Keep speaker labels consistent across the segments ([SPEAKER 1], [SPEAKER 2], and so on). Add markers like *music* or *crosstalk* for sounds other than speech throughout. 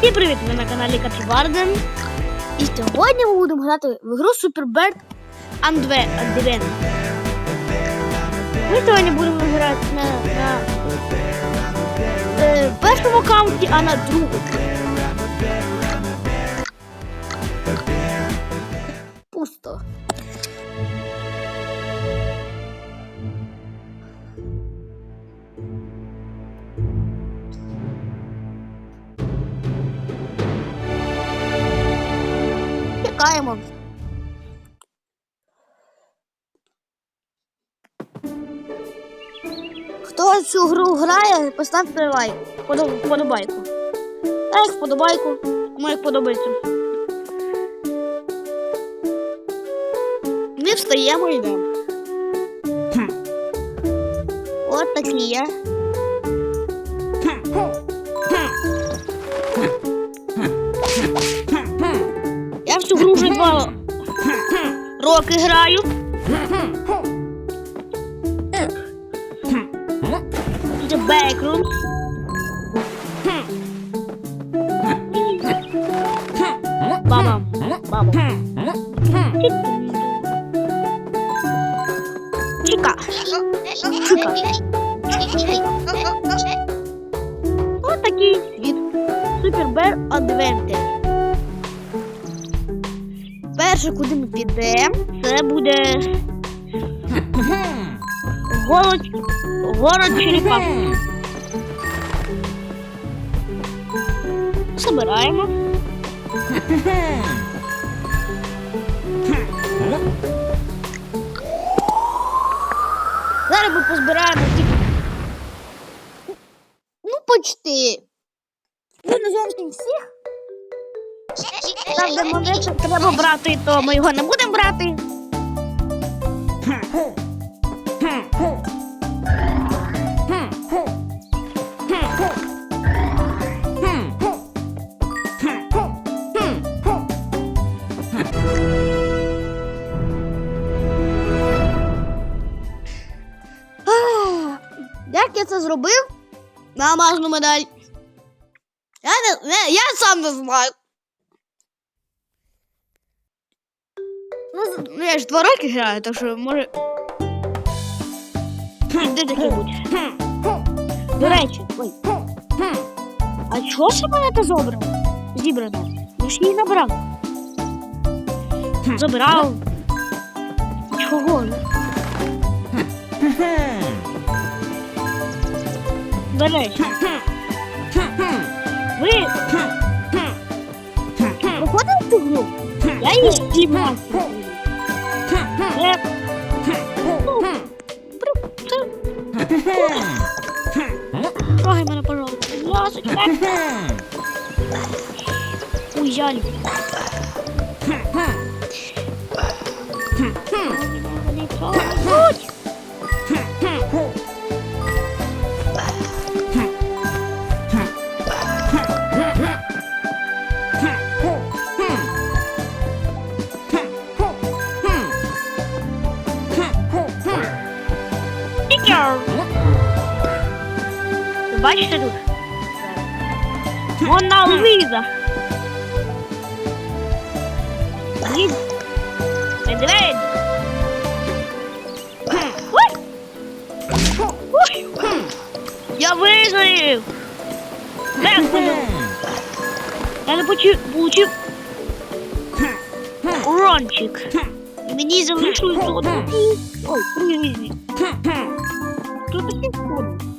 [SPEAKER 1] Всім привіт! Ви на каналі Капібарден. І сьогодні ми будемо грати в гру Super Bird Advent. Ми сьогодні будемо грати на, на е, першому аккаунті, а на другому. Пусто. Чекаємо. Хто цю гру грає, поставте лайк. Подо- Подобайку. Лайк, подобайку. Кому як подобається. Ми встаємо і йдемо. От такі є. Я два роки граю. The Backrooms. Баба. Баба. Чика. Чика. Ось такий світ. Bear Adventure. Перше, куди ми підемо, це буде город, город черепах. Собираємо. Зараз ми позбираємо ті. Ну, почти. Ну, не зовсім всіх. Там, де монети треба брати, то ми його не будемо брати. Як я це зробив? На алмазну медаль. Я, не, не, я сам не знаю. Ну, ну я ж два роки граю, так що може. Де таке будь. До речі, ой. А чого ж монета зобрана? Зібрана? Я ж її набрав. Забрав. Чого? До речі. Ви виходили в цю гру? Я її знімав. Я... Ну, при- це- Трогай мене, пожалуйста. Ласочка. Бачите тут? Мона Лиза. Ні. Медведь. Ой. Ой. Я вижив. Як вижив? Я не почу... получив урончик. І мені залишилось одну. Ой, привізні. Хто такий входить? Тик-тик-тик.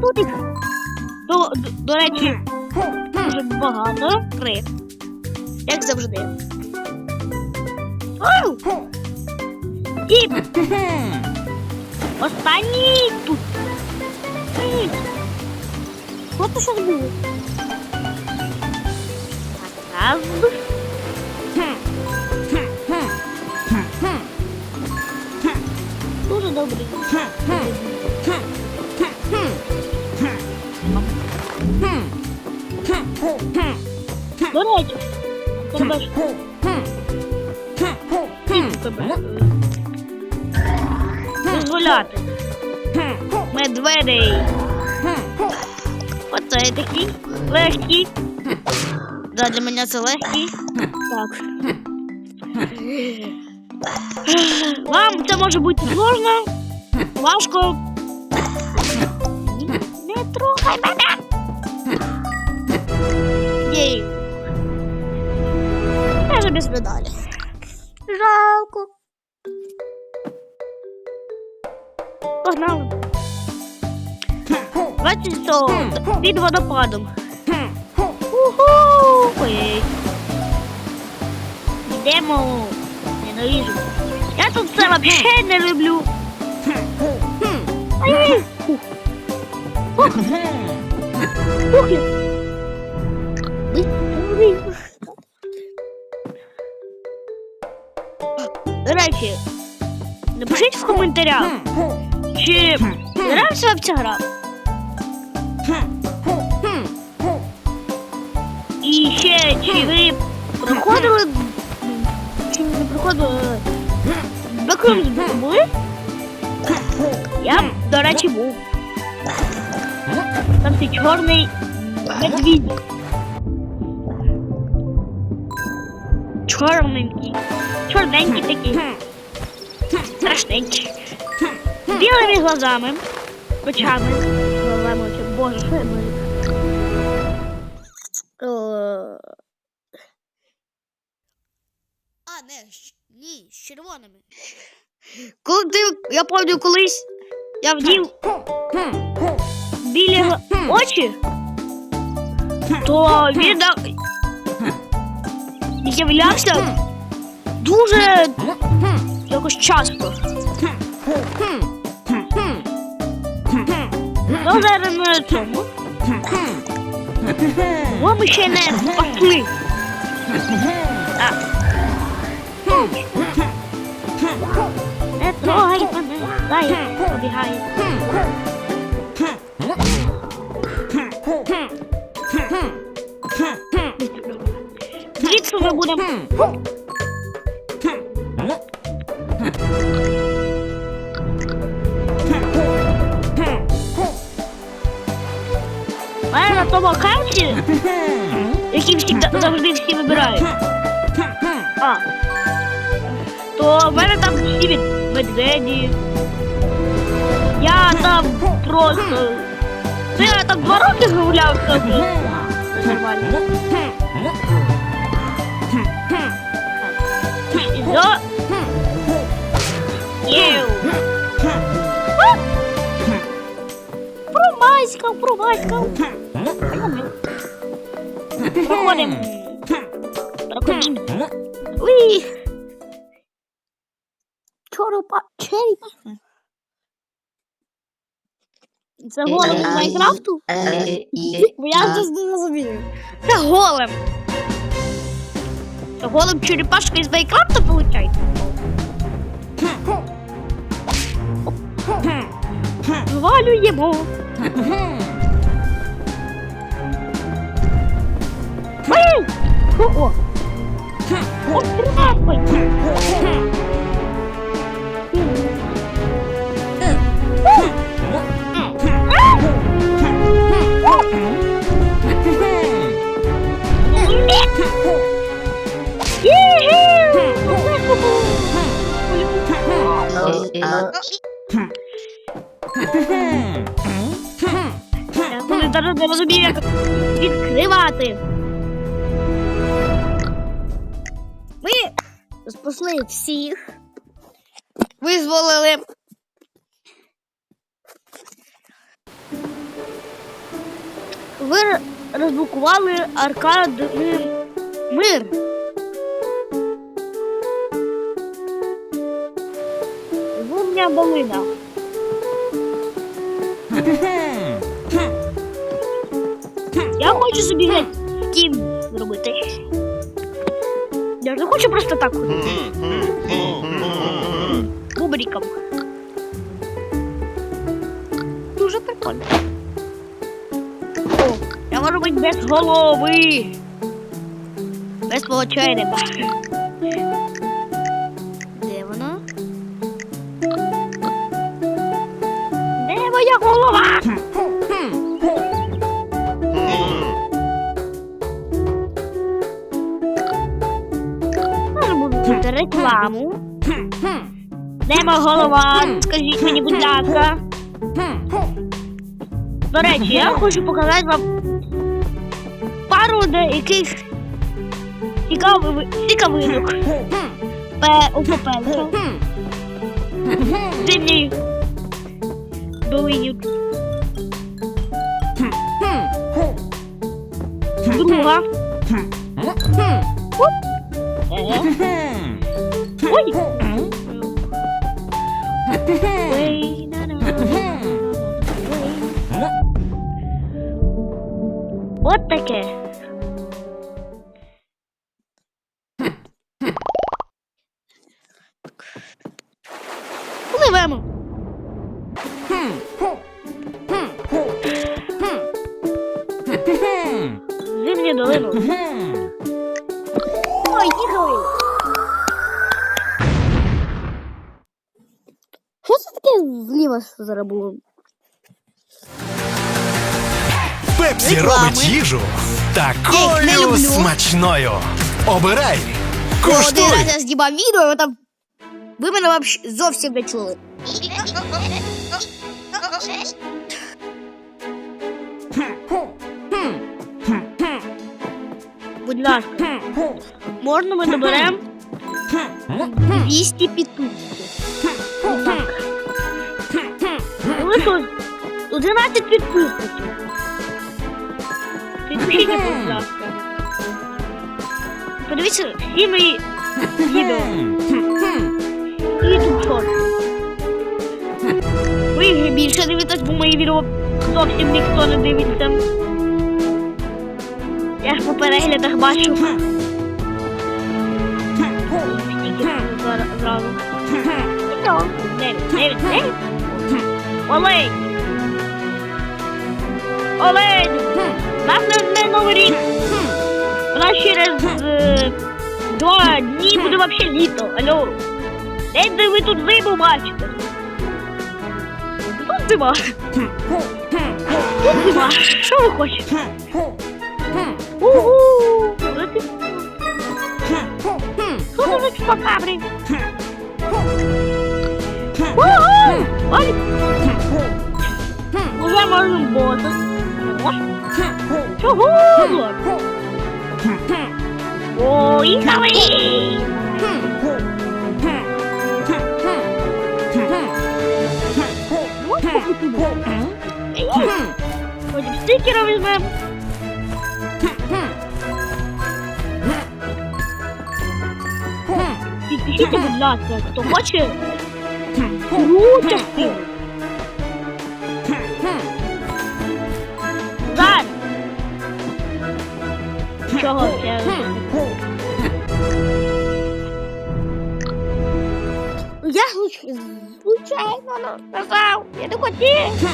[SPEAKER 1] Тут їх, до, до, речі, дуже багато крив. Як завжди. І останній тут. Це щось було? Раз. Добрий. До речі, тебе ж тебе дозволяти. Медведей. Оце такий легкий. Да, для мене це легкий. Так. Вам це може бути сложно, важко. Не трогай мене. Єй. Я же без медалі. Жалко. Погнали. Давайте що, під водопадом. Уху! Ой. Йдемо. Ненавижу. Я тут це вообще не люблю. До речі, напишіть в коментарях, чи нравиться вам ця гра. І ще, чи ви проходили, проходили Бекрумс були? Я, до речі, був. Там цей чорний медвідь. Чорненький. Чорненький такий. Страшненький. Білими глазами. Очами. Глазами, очі. Боже, що я боюсь. Е,
[SPEAKER 2] А, не, ні, з червоними.
[SPEAKER 1] Коли ти, я пам'ятаю колись, я вдів білі очі, то він з'являвся дуже якось часто. Ну, зараз на цьому. Бо ми ще не пошли. Так. Не трогай мене, дай побігай. Звідси ми будемо. У мене на тому аккаунті, який всі завжди всі вибирають. А. То в мене там всі від медведі. Я там просто. Ну, я там два роки гуляв собі. Нормально. І за... Єу. Промаськав, промаськав. Проходимо. Проходимо. Уй. Чоропа, черепа. Це голем з Майнкрафту? Бо я щось не розумію. Це голем. Це голем черепашка із Майнкрафту, виходить? Звалюємо. Ой! О! О, трапай! Зараз не розумію, як відкривати. Ми спасли всіх. Визволили. Ви розблокували аркадний мир. Вумня балина. Я хочу собі геть зробити. Я не хочу просто так ходити бріком. Дуже прикольно. Я можу бути без голови. Без свого черепа. Де воно? Де моя голова? Рекламу. Де моя голова? Скажіть мені, будь ласка. До речі, я хочу показати вам пару деяких цікавих цікавинок. У попереду. Зимній долині. Друга. Таке. Пливемо. Зимні долину. Ой, їхали. Що це таке зліва зараз було?
[SPEAKER 3] Пепсі
[SPEAKER 2] Реклами.
[SPEAKER 3] робить їжу
[SPEAKER 2] Я їх не
[SPEAKER 3] такою
[SPEAKER 2] люблю.
[SPEAKER 3] смачною. Обирай,
[SPEAKER 2] Один
[SPEAKER 3] куштуй.
[SPEAKER 2] раз я знімав відео, і там ви мене вообще зовсім не чули.
[SPEAKER 1] Будь ласка, можна ми доберемо 200 підписників? Лише 11 підписників. Підпишіться, будь ласка. Подивіться всі мої відео. І тут шорт. Ви більше дивитесь, бо мої відео зовсім ніхто не дивиться. Я ж по переглядах бачу. Зразу. Дев'ять, дев'ять, дев'ять. Олень! Олень! Нас не, не новий рік. У нас через е, два дні буде вообще літо. Алло. Де де ви тут зиму бачите? Тут зима. Тут зима. Що ви хочете? Угу! Лети. Що це за чупакабри? Угу! Ой! Уже Можемо боти. Чого? Поїхали! Потім стикера візьмемо. Підпишіться, будь ласка, хто хоче другу частину. Зараз. Чого це? Я случ- случайно сказав, я не хотів.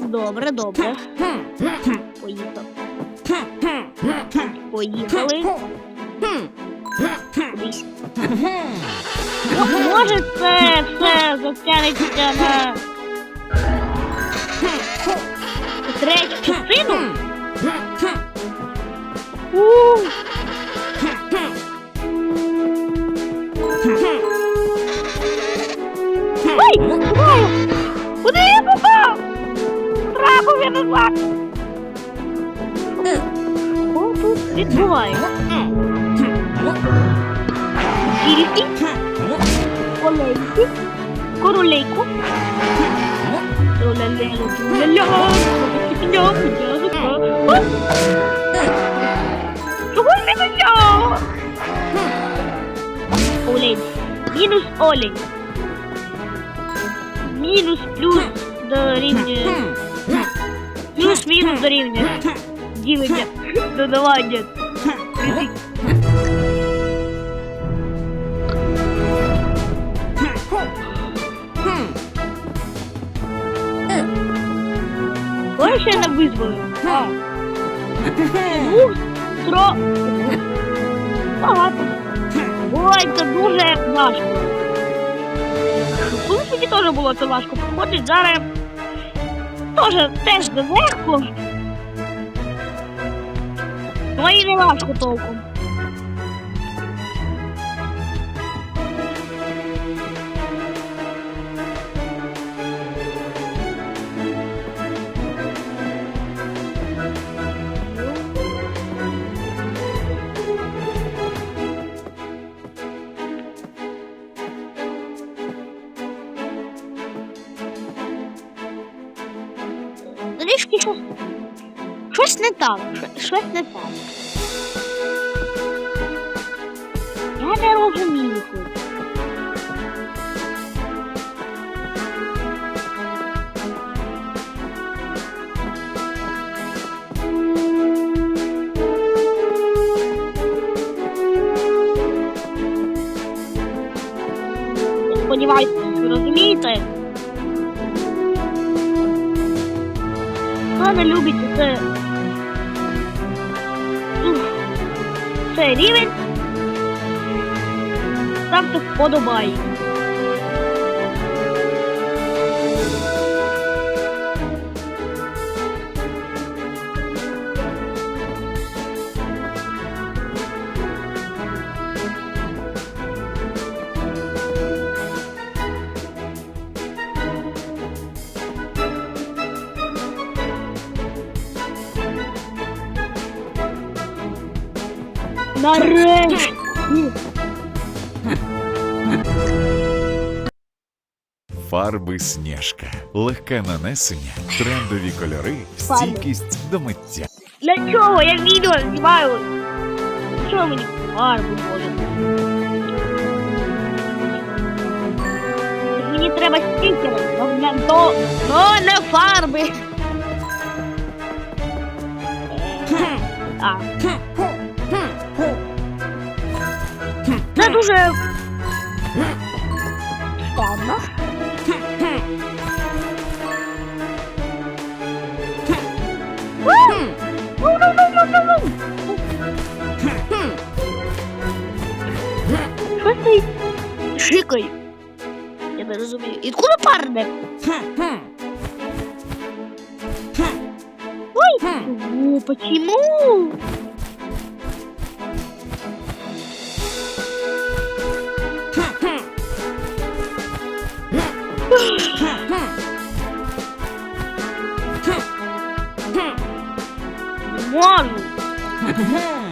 [SPEAKER 1] Добре, добре. Поїхали. Поїхали. Може це все затягнеться на третю частину? У. Ой, куди? Куди я попав? Трапив я назад. Що тут відбувається? Тільки Олейки, королейку. Ту-ля-ля-ля, ту-ля-ля, ту-ля-ля, ту-ля-ля. А? Чого ж не взяв? Олень. Мінус олень. Мінус плюс дорівнює. Плюс-мінус дорівнює. Ділення. Додавання. Ризик. Ой, ще не визволив. Двух тро... Багато. Ой, це дуже важко. Колись мені теж було це важко проходить, зараз теж теж не легко. Ну і не важко толком. Так. Щось не так. Я не розумію. Сподіваюся, ви розумієте. Хто не любить це. Рівень. Ставте вподобайки. Нарешті!
[SPEAKER 4] Фарби Снежка. Легке нанесення, трендові кольори, стійкість до миття.
[SPEAKER 1] Для чого я відео знімаю? Що мені фарбу можуть? Мені треба стікери, но не фарби. А. дуже странно. Що ти шикає? Я не розумію. І куди парне? Ой, ну почему? Не можу. *laughs*